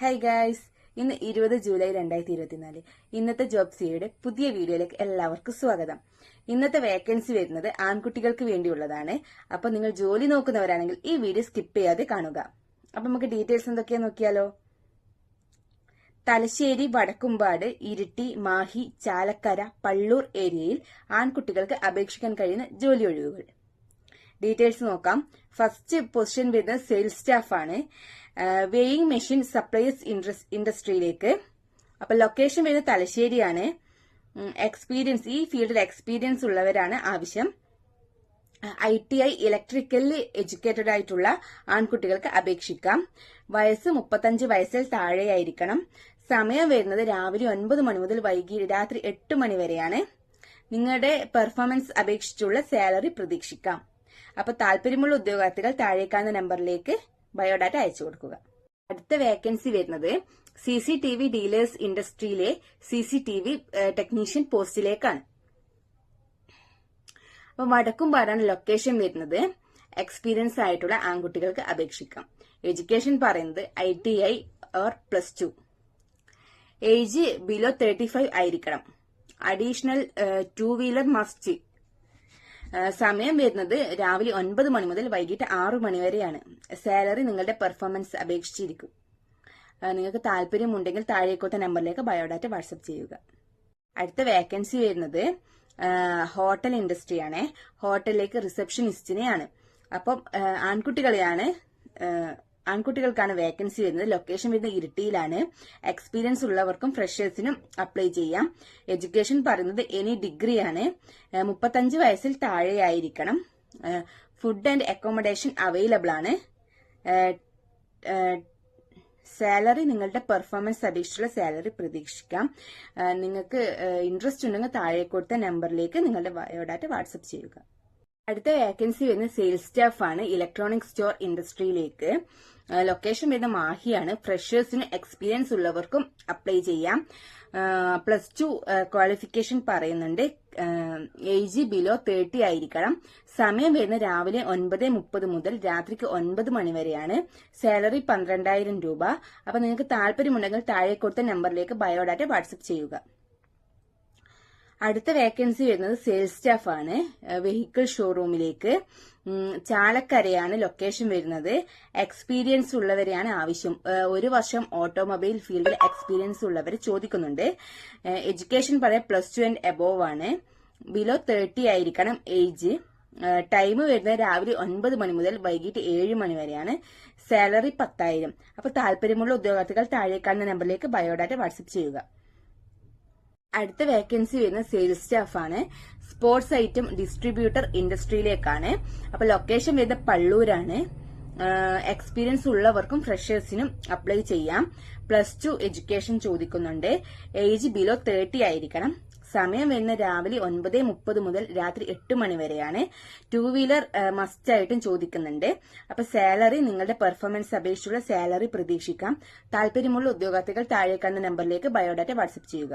Hi guys ഇന്ന് ഇരുപത് July രണ്ടായിരത്തി ഇരുപത്തിനാല് ഇന്നത്തെ ജോബ് സിയുടെ പുതിയ വീഡിയോയിലേക്ക് എല്ലാവർക്കും സ്വാഗതം. ഇന്നത്തെ വേക്കൻസി വരുന്നത് ആൺകുട്ടികൾക്ക് വേണ്ടിയുള്ളതാണ്. അപ്പൊ നിങ്ങൾ ജോലി നോക്കുന്നവരാണെങ്കിൽ ഈ വീഡിയോ സ്കിപ്പ് ചെയ്യാതെ കാണുക. അപ്പൊ നമുക്ക് ഡീറ്റെയിൽസ് എന്തൊക്കെയാ നോക്കിയാലോ? തലശ്ശേരി വടക്കുംപാട് ഇരിട്ടി മാഹി ചാലക്കര പള്ളൂർ ഏരിയയിൽ ആൺകുട്ടികൾക്ക് അപേക്ഷിക്കാൻ കഴിയുന്ന ജോലി ഒഴിവുകൾ. ഡീറ്റെയിൽസ് നോക്കാം. ഫസ്റ്റ് പൊസിഷൻ വരുന്നത് സെയിൽസ് സ്റ്റാഫ് ആണ്. വെയിങ് മെഷീൻ സപ്ലൈസ് ഇൻഡസ്ട്രിയിലേക്ക് അപ്പൊ ലൊക്കേഷൻ വരുന്നത് തലശ്ശേരിയാണ്. എക്സ്പീരിയൻസ് ഈ ഫീൽഡിൽ എക്സ്പീരിയൻസ് ഉള്ളവരാണ് ആവശ്യം. I T I electrically educated ആയിട്ടുള്ള ആൺകുട്ടികൾക്ക് അപേക്ഷിക്കാം. വയസ്സ് മുപ്പത്തഞ്ച് വയസ്സിൽ താഴെയായിരിക്കണം. സമയം വരുന്നത് രാവിലെ ഒൻപത് മണി മുതൽ വൈകി രാത്രി എട്ട് മണി വരെയാണ്. നിങ്ങളുടെ പെർഫോമൻസ് അപേക്ഷിച്ചുള്ള സാലറി പ്രതീക്ഷിക്കാം. അപ്പൊ താല്പര്യമുള്ള ഉദ്യോഗാർത്ഥികൾ താഴേക്കാവുന്ന നമ്പറിലേക്ക് ബയോഡാറ്റ അയച്ചു കൊടുക്കുക. അടുത്ത വേക്കൻസി വരുന്നത് C C T V dealers ഇൻഡസ്ട്രിയിലെ C C T V technician പോസ്റ്റിലേക്കാണ്. അപ്പൊ വടക്കുംപാടാണ് ലൊക്കേഷൻ വരുന്നത്. എക്സ്പീരിയൻസ് ആയിട്ടുള്ള ആൺകുട്ടികൾക്ക് അപേക്ഷിക്കാം. എഡ്യൂക്കേഷൻ പറയുന്നത് I T I or plus two. Age below thirty five ആയിരിക്കണം. അഡീഷണൽ ടു വീലർ മസ്റ്റ് സമയം വരുന്നത് രാവിലെ ഒൻപത് മണി മുതൽ വൈകിട്ട് ആറു മണി വരെയാണ്. സാലറി നിങ്ങളുടെ പെർഫോമൻസ് അപേക്ഷിച്ചിരിക്കും. നിങ്ങൾക്ക് താല്പര്യമുണ്ടെങ്കിൽ താഴേക്കോട്ട നമ്പറിലേക്ക് ബയോഡാറ്റ വാട്സപ്പ് ചെയ്യുക. അടുത്ത വേക്കൻസി വരുന്നത് ഹോട്ടൽ ഇൻഡസ്ട്രിയാണ് ഹോട്ടലിലേക്ക് റിസപ്ഷനിസ്റ്റിനെയാണ് അപ്പം ആൺകുട്ടികളെയാണ് ആൺകുട്ടികൾക്കാണ് വേക്കൻസി വരുന്നത്. ലൊക്കേഷൻ വരുന്നത് ഇരിട്ടിയിലാണ്. എക്സ്പീരിയൻസ് ഉള്ളവർക്കും ഫ്രഷേഴ്സിനും അപ്ലൈ ചെയ്യാം. എഡ്യൂക്കേഷൻ പറയുന്നത് എനി ഡിഗ്രിയാണ് മുപ്പത്തഞ്ച് വയസ്സിൽ താഴെയായിരിക്കണം. ഫുഡ് ആൻഡ് അക്കോമഡേഷൻ അവൈലബിൾ ആണ്. സാലറി നിങ്ങളുടെ പെർഫോമൻസ് അപേക്ഷിച്ചുള്ള സാലറി പ്രതീക്ഷിക്കാം. നിങ്ങൾക്ക് ഇൻട്രസ്റ്റ് ഉണ്ടെങ്കിൽ താഴെ കൊടുത്ത നമ്പറിലേക്ക് നിങ്ങളുടെ ബയോഡാറ്റ വാട്സപ്പ് ചെയ്യുക. അടുത്ത വേക്കൻസി വരുന്ന സെയിൽസ് സ്റ്റാഫ് ആണ് ഇലക്ട്രോണിക് സ്റ്റോർ ഇൻഡസ്ട്രിയിലേക്ക് ലൊക്കേഷൻ വരുന്ന മാഹിയാണ്. ഫ്രഷേഴ്സിന് എക്സ്പീരിയൻസ് ഉള്ളവർക്കും അപ്ലൈ ചെയ്യാം. പ്ലസ് ടു ക്വാളിഫിക്കേഷൻ പറയുന്നുണ്ട്. ഏജ് ബിലോ തേർട്ടി ആയിരിക്കണം. സമയം വരുന്ന രാവിലെ ഒൻപത് മുപ്പത് മുതൽ രാത്രിക്ക് ഒൻപത് മണി വരെയാണ്. സാലറി പന്ത്രണ്ടായിരം രൂപ. അപ്പൊ നിങ്ങൾക്ക് താല്പര്യമുണ്ടെങ്കിൽ താഴെ കൊടുത്ത നമ്പറിലേക്ക് ബയോഡാറ്റ വാട്സപ്പ് ചെയ്യുക. അടുത്ത വേക്കൻസി വരുന്നത് സെയിൽസ് സ്റ്റാഫ് ആണ്. വെഹിക്കിൾ ഷോറൂമിലേക്ക് ചാലക്കരയാണ് ലൊക്കേഷൻ വരുന്നത്. എക്സ്പീരിയൻസ് ഉള്ളവരെയാണ് ആവശ്യം. ഒരു വർഷം ഓട്ടോമൊബൈൽ ഫീൽഡിൽ എക്സ്പീരിയൻസ് ഉള്ളവർ ചോദിക്കുന്നുണ്ട്. എഡ്യൂക്കേഷൻ പറയാൻ പ്ലസ് ടു ആൻഡ് എബോവ് ആണ്. ബിലോ തേർട്ടി ആയിരിക്കണം ഏജ് ടൈം വരുന്നത് രാവിലെ ഒൻപത് മണി മുതൽ വൈകിട്ട് ഏഴ് മണി വരെയാണ്. സാലറി പത്തായിരം. അപ്പൊ താല്പര്യമുള്ള ഉദ്യോഗാർത്ഥികൾ താഴെ കാണുന്ന നമ്പറിലേക്ക് ബയോഡാറ്റ വാട്സപ്പ് ചെയ്യുക. അടുത്ത വേക്കൻസി വരുന്ന സെയിൽസ് സ്റ്റാഫാണ് സ്പോർട്സ് ഐറ്റം ഡിസ്ട്രിബ്യൂട്ടർ ഇൻഡസ്ട്രിയിലേക്കാണ് അപ്പൊ ലൊക്കേഷൻ വരുന്ന പള്ളൂരാണ്. എക്സ്പീരിയൻസ് ഉള്ളവർക്കും ഫ്രഷേഴ്സിനും അപ്ലൈ ചെയ്യാം. പ്ലസ് ടു എഡ്യൂക്കേഷൻ ചോദിക്കുന്നുണ്ട്. ഏജ് ബിലോ തേർട്ടി ആയിരിക്കണം. സമയം വരുന്ന രാവിലെ ഒൻപത് മുപ്പത് മുതൽ രാത്രി എട്ട് മണി വരെയാണ്. ടു വീലർ മസ്റ്റ് ആയിട്ടും ചോദിക്കുന്നുണ്ട്. അപ്പൊ സാലറി നിങ്ങളുടെ പെർഫോമൻസ് അപേക്ഷിച്ചുള്ള സാലറി പ്രതീക്ഷിക്കാം. താല്പര്യമുള്ള ഉദ്യോഗാർത്ഥികൾ താഴെ കണ്ട നമ്പറിലേക്ക് ബയോഡാറ്റ വാട്സ്ആപ്പ് ചെയ്യുക.